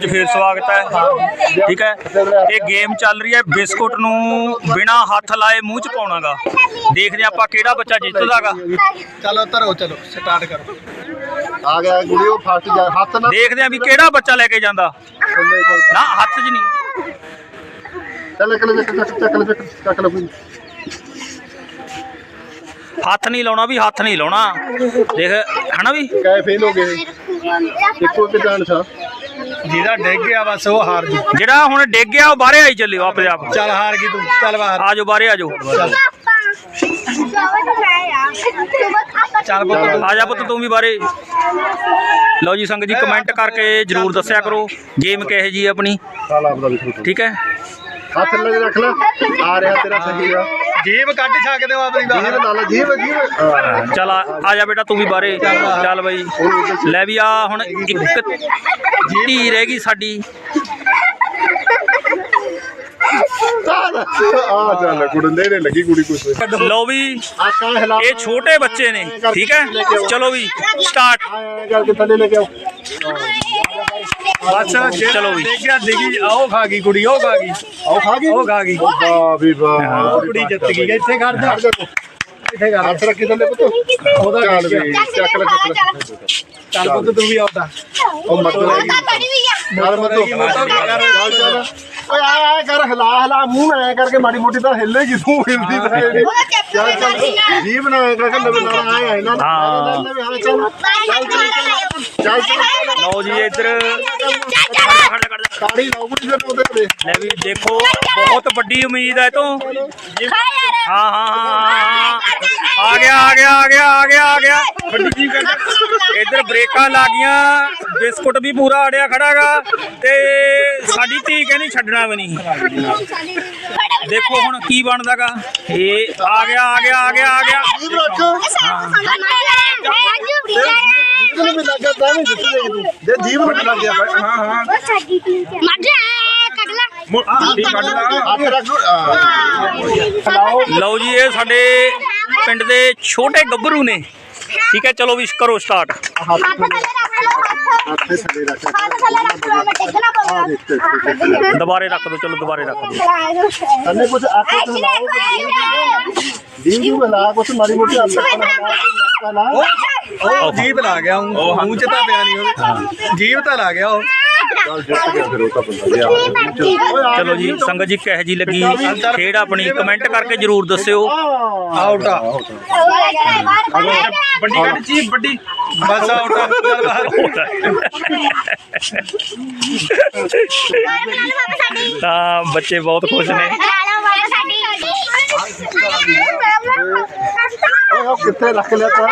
ਅੱਜ ਫੇਰ ਸਵਾਗਤ ਹੈ। ਠੀਕ ਹੈ। ਇਹ ਗੇਮ ਚੱਲ ਰਹੀ ਹੈ। ਬਿਸਕੁਟ ਨੂੰ ਬਿਨਾ ਹੱਥ ਲਾਏ ਮੂੰਹ ਚ ਪਾਉਣਾਗਾ। ਦੇਖਦੇ ਆਪਾਂ ਕਿਹੜਾ ਬੱਚਾ ਜਿੱਤਦਾਗਾ। ਚਲੋ ਧਰੋ ਚਲੋ। ਸਟਾਰਟ ਕਰੋ। ਆ ਗਿਆ ਗੁੜੀ ਉਹ ਫਸਟ ਜਾ ਹੱਥ ਨਾ ਦੇਖਦੇ ਆ ਵੀ ਕਿਹੜਾ ਬੱਚਾ ਲੈ ਕੇ ਜਾਂਦਾ। ਨਾ ਹੱਥ 'ਚ ਨਹੀਂ। ਚੱਲ ਚੱਲ ਚੱਕ ਚੱਕ ਚੱਕ ਲੈ ਚੱਕ ਚੱਕ ਲੈ ਕੋਈ। ਹੱਥ ਨਹੀਂ ਲਾਉਣਾ ਵੀ ਹੱਥ ਨਹੀਂ ਲਾਉਣਾ। ਦੇਖ ਹਨਾ ਵੀ? ਕਾਇ ਫੇਲ ਹੋ ਗਏ। ਇੱਕੋ ਇੱਕ ਚਾਂਸ ਆ ਜਿਹਦਾ ਡਿੱਗ ਗਿਆ ਬਸ ਉਹ ਹਾਰ ਗਈ ਜਿਹੜਾ ਹੁਣ ਡਿੱਗ ਗਿਆ ਉਹ ਬਾਹਰੇ ਆਈ ਚੱਲਿਓ ਆਪਦੇ ਆਪ ਚੱਲ ਹਾਰ ਗਈ ਤੂੰ ਚੱਲ ਬਾਹਰ। ਆਜੋ ਬਾਹਰੇ ਆਜੋ ਚੱਲ। ਪੁੱਤ ਤੂੰ। ਆ ਜਾ ਪੁੱਤ ਤੂੰ ਵੀ ਬਾਰੇ ਲਓ ਜੀ ਸੰਗਤ ਜੀ ਕਮੈਂਟ ਕਰਕੇ ਜਰੂਰ ਦੱਸਿਆ ਕਰੋ। ਗੇਮ ਕਿਹੋ ਜੀ ਆਪਣੀ? ਠੀਕ ਹੈ? ਹੱਥ ਲੈ ਰੱਖ ਲੈ। ਆ ਰਿਹਾ ਤੇਰਾ ਸਹੀ ਆ। ਜੀਬ ਕੱਢ ਸਕਦੇ ਹੋ ਆਪਣੀ ਜੀਵ ਬਾਹਰ ਲਾ ਲੈ ਜੀਵ ਜੀਵ ਹਾਂ। ਚੱਲ ਆ ਆ ਜਾ ਬੇਟਾ ਤੂੰ ਵੀ ਬਾਰੇ ਚੱਲ ਬਈ। ਲੈ ਵੀ ਆ ਹੁਣ ਇੱਕ ਧੀ ਰਹਿ ਗਈ ਸਾਡੀ। ਆ ਚੱਲ ਕੁੜੰਦੇ ਨੇ ਲੱਗੀ ਕੁੜੀ ਕੁਛ। ਲਓ ਵੀ ਇਹ ਛੋਟੇ ਬੱਚੇ ਨੇ ਠੀਕ ਹੈ? ਚਲੋ ਵੀ ਸਟਾਰਟ ਕਰਕੇ ਥੱਲੇ ਲੈ ਕੇ ਆਓ। ਬਸ ਚਲੋ ਵੀ। ਗਿਆ ਡਿੱਗੀ ਉਹ ਖਾ ਗਈ ਕੁੜੀ ਉਹ ਖਾ ਗਈ। ਆਓ ਖਾ ਗਈ? ਉਹ ਖਾ ਗਈ। ਵਾਹ ਵੀ ਵਾਹ ਉਹ ਕੁੜੀ ਜਿੱਤ ਗਈ। ਇੱਥੇ ਖੜ ਜਾ। ਇੱਥੇ ਖੜ ਹੱਥ ਰੱਖੀ ਥੱਲੇ ਪੁੱਤ। ਉਹਦਾ ਚੱਲ ਵੀ। ਚੱਕ ਲੈ ਚੱਕ ਲੈ ਚੱਲ। ਪੁੱਤ ਤੂੰ ਵੀ ਆਉਂਦਾ। ਉਹ ਮੱਤ ਲੈ ਗਈ ਯਾਰ ਮੱਤੋ ਚੱਲ ਚੱਲ। ਓਏ ਆ ਆ ਕਰ ਹਿਲਾ ਹਿਲਾ ਮੂੰਹ ਨਾ ਐਂ ਕਰਕੇ ਮਾੜੀ ਮੋਟੀ ਤਾਂ ਹਿੱਲੇਗੀ ਤੂੰ ਹਿਲਦੀ ਤਾਂ ਹੈ ਨੀ। ਚੱਲ ਚੱਲ ਜੀਬ ਨਾ ਐਂ ਕਰਕੇ ਲਵੇ ਨਾਲ ਆਇਆ ਇਹਨਾਂ ਨੂੰ। ਹਾਂ। ਚੱਲ ਚੱਲ ਚੱਲ ਚੱਲ ਚੱਲ ਲਓ ਜੀ ਇੱਧਰ। ਜਾ ਜਾ ਤਾੜੀ ਲਾਓ ਕੁੜੀ ਫਿਰ ਉਹਦੇ ਤੇ। ਲੈ ਵੀ ਦੇਖੋ ਬਹੁਤ ਵੱਡੀ ਉਮੀਦ ਹੈ ਤੋਂ। ਹਾਂ ਹਾਂ ਹਾਂ, ਹਾਂ ਆ ਗਿਆ ਆ ਗਿਆ ਆ ਗਿਆ ਆ ਗਿਆ ਆ ਗਿਆ। ਜੀ ਇੱਧਰ ਬ੍ਰੇਕਾਂ ਲੱਗੀਆਂ ਬਿਸਕੁਟ ਵੀ ਪੂਰਾ ਅੜਿਆ ਖੜਾਗਾ ਤੇ ਸਾਡੀ ਧੀ ਕਹਿੰਦੀ ਛੱਡਣਾ ਵੀ ਨਹੀਂ ਦੇਖੋ ਹੁਣ ਕੀ ਬਣਦਾਗਾ ਇਹ ਆ ਗਿਆ ਆ ਗਿਆ ਆ ਗਿਆ ਆ ਗਿਆ ਵੀ ਲੱਗ ਤਾਂ ਜੇ ਵੀ ਲੱਗ ਹਾਂ ਹਾਂ ਹੱਥ ਰੱਖ ਲਓ ਜੀ ਇਹ ਸਾਡੇ ਪਿੰਡ ਦੇ ਛੋਟੇ ਗੱਭਰੂ ਨੇ। ਠੀਕ ਹੈ ਚਲੋ ਵੀ ਕਰੋ ਸਟਾਰਟ ਦੁਬਾਰੇ ਰੱਖ ਦਿਓ ਚਲੋ ਦੁਬਾਰੇ ਰੱਖ ਦਿਓ। ਥੱਲੇ ਕੁਝ ਆਕੇ ਤੋਂ ਲਾਓ। ਜੀਬ ਨੂੰ ਲਾ ਕੁਝ ਮਾੜੀ ਮੋਟੀ ਨਾਲ ਲਾ ਉਹ ਜੀਬ ਲਾ ਗਿਆ ਊਂ। ਮੂੰਹ ਚ ਤਾਂ ਪਿਆ ਨਹੀਂ ਉਹਦੇ ਜੀਬ ਤਾਂ ਲਾ ਗਿਆ ਉਹ। ਚੱਲ ਜਿੱਤ ਗਿਆ ਫਿਰ ਉਹ ਤਾਂ ਬੰਦਾ ਗਿਆ ਚਲੋ ਜੀ ਸੰਗਤ ਜੀ ਕਿਹੋ ਜੀ ਲੱਗੀ ਖੇਡ ਆਪਣੀ ਕਮੈਂਟ ਕਰਕੇ ਜਰੂਰ ਦੱਸਿਓ ਆਊਟ ਆ ਵੱਡੀ ਕੱਢ ਜੀਬ ਵੱਡੀ ਬਸ ਆਊਟ ਆ ਚੱਲ ਬਾਹਰ ਤਾਂ ਬੱਚੇ ਬਹੁਤ ਖੁਸ਼ ਨੇ ਉਹ ਕਿੱਥੇ ਰੱਖ ਲਿਆ ਤਾ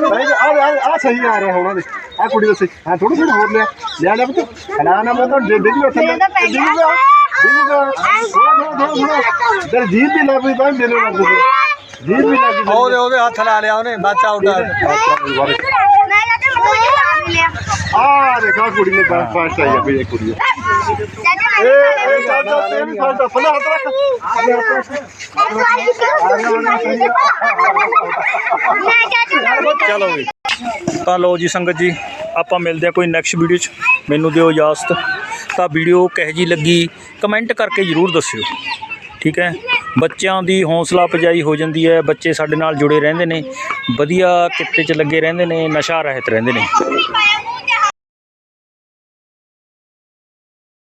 ਨਹੀਂ ਆ ਆ ਆ ਸਹੀ ਆ ਰਿਹਾ ਹੋਣਾ ਦੇ। ਆ ਕੁੜੀ ਦਾ ਸਹੀ। ਹਾਂ ਥੋੜਾ ਥੋੜਾ ਹੋਰ ਲਿਆ। ਲਿਆ ਲੈ ਪੁੱਤ। ਹਲਾ ਨਾ ਮੈਂ ਤਾਂ ਦੇ ਦੇ ਵੀ ਉੱਥੇ। ਥੋੜਾ ਥੋੜਾ ਦਰ ਜੀਬ ਵੀ ਲੱਗ ਪਈ ਤਾਂ ਦੇਣੇ ਲੱਗ ਪਈ ਜੀਬ ਵੀ ਲੱਗ ਗਈ। ਉਹਦੇ ਉਹਦੇ ਹੱਥ ਲਾ ਲਿਆ ਉਹਨੇ। ਆ ਦੇਖਾ ਕੁੜੀ ਨੇ ਪਾਸ ਆਈ ਆ ਵੀ ਇਹ ਕੁੜੀ ਇਹ ਇਹ ਚੱਲ ਤੇ ਵੀ ਫਾਲਟ ਫਲਾ ਹੱਥ ਰੱਖ। ਥੱਲੇ ਹੱਥ ਰੱਖ ਚਲੋ ਜੀ। ਤਾਂ ਲਓ ਜੀ ਸੰਗਤ ਜੀ ਆਪਾਂ ਮਿਲਦੇ ਆ ਕੋਈ ਨੈਕਸਟ ਵੀਡੀਓ 'ਚ। ਮੈਨੂੰ ਦਿਓ ਇਜਾਜ਼ਤ। ਤਾਂ ਵੀਡੀਓ ਕਿਹੋ ਜੀ ਲੱਗੀ ਕਮੈਂਟ ਕਰਕੇ ਜਰੂਰ ਦੱਸਿਓ। ਠੀਕ ਹੈ? ਬੱਚਿਆਂ ਦੀ ਹੌਸਲਾ ਅਫਜ਼ਾਈ ਹੋ ਜਾਂਦੀ ਹੈ, ਬੱਚੇ ਸਾਡੇ ਨਾਲ ਜੁੜੇ ਰਹਿੰਦੇ ਨੇ, ਵਧੀਆ ਕਿੱਤੇ 'ਚ ਲੱਗੇ ਰਹਿੰਦੇ ਨੇ, ਨਸ਼ਾ ਰਹਿਤ ਰਹਿੰਦੇ ਨੇ।